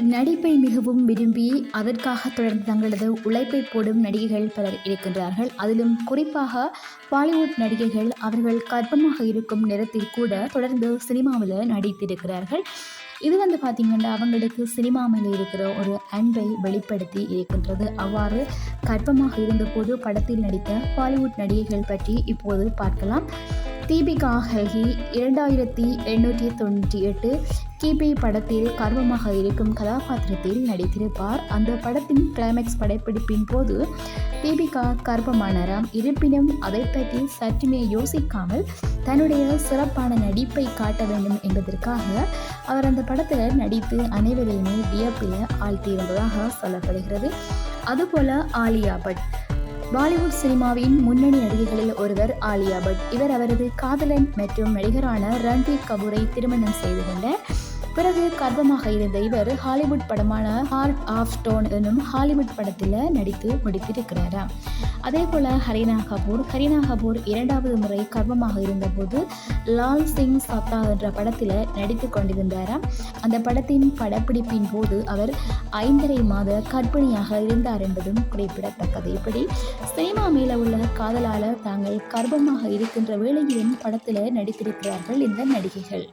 நடிப்பை மிகவும் விரும்பி அதற்காக தொடர்ந்து தங்களது உழைப்பை போடும் நடிகைகள் பலர் இருக்கின்றார்கள். அதிலும் குறிப்பாக பாலிவுட் நடிகைகள் அவர்கள் கர்ப்பமாக இருக்கும் நேரத்தில் கூட தொடர்ந்து சினிமாவில் நடித்திருக்கிறார்கள். இது வந்து பார்த்திங்கன்னா அவங்களுக்கு சினிமா மேலே இருக்கிற ஒரு அன்பை வெளிப்படுத்தி இருக்கின்றது. அவ்வாறு கர்ப்பமாக இருந்தபோது படத்தில் நடித்த பாலிவுட் நடிகைகள் பற்றி இப்போது பார்க்கலாம். தீபிகா ஹெல்கி இரண்டாயிரத்தி எண்ணூற்றி தொண்ணூற்றி எட்டு கிபி படத்தில் கர்வமாக இருக்கும் கதாபாத்திரத்தில் நடித்திருப்பார். அந்த படத்தின் கிளைமேக்ஸ் படப்பிடிப்பின் போது தீபிகா கர்ப்பமானாராம். இருப்பினும் அதை பற்றி சற்றுமே யோசிக்காமல் தன்னுடைய சிறப்பான நடிப்பை காட்ட வேண்டும் என்பதற்காக அவர் அந்த படத்தில் நடித்து அனைவரையுமே வியப்பில் ஆழ்த்தியிருந்ததாக சொல்லப்படுகிறது. அதுபோல ஆலியா பட் பாலிவுட் சினிமாவின் முன்னணி நடிகைகளில் ஒருவர் ஆலியா பட். இவர் அவரது காதலன் மற்றும் நடிகரான ரன்வீர் கபூரை திருமணம் செய்து கொண்டார் பிறகு கர்ப்பமாக இருந்த இவர் ஹாலிவுட் படமான ஹார்ட் ஆஃப் ஸ்டோன் என்னும் ஹாலிவுட் படத்தில் நடித்து முடித்திருக்கிறாராம் அதே போல் ஹரீனா கபூர் ஹரீனா கபூர் இரண்டாவது முறை கர்ப்பமாக இருந்தபோது லால் சிங் சத்தா என்ற படத்தில் நடித்து கொண்டிருந்தாராம் அந்த படத்தின் படப்பிடிப்பின் போது அவர் ஐந்தரை மாத கர்ப்பிணியாக இருந்தார் என்பதும் குறிப்பிடத்தக்கது. இப்படி சினிமா மேலே உள்ள காதலால் தாங்கள் கர்ப்பமாக இருக்கின்ற வேளையிலும் படத்தில் நடித்திருக்கிறார்கள் இந்த நடிகைகள்.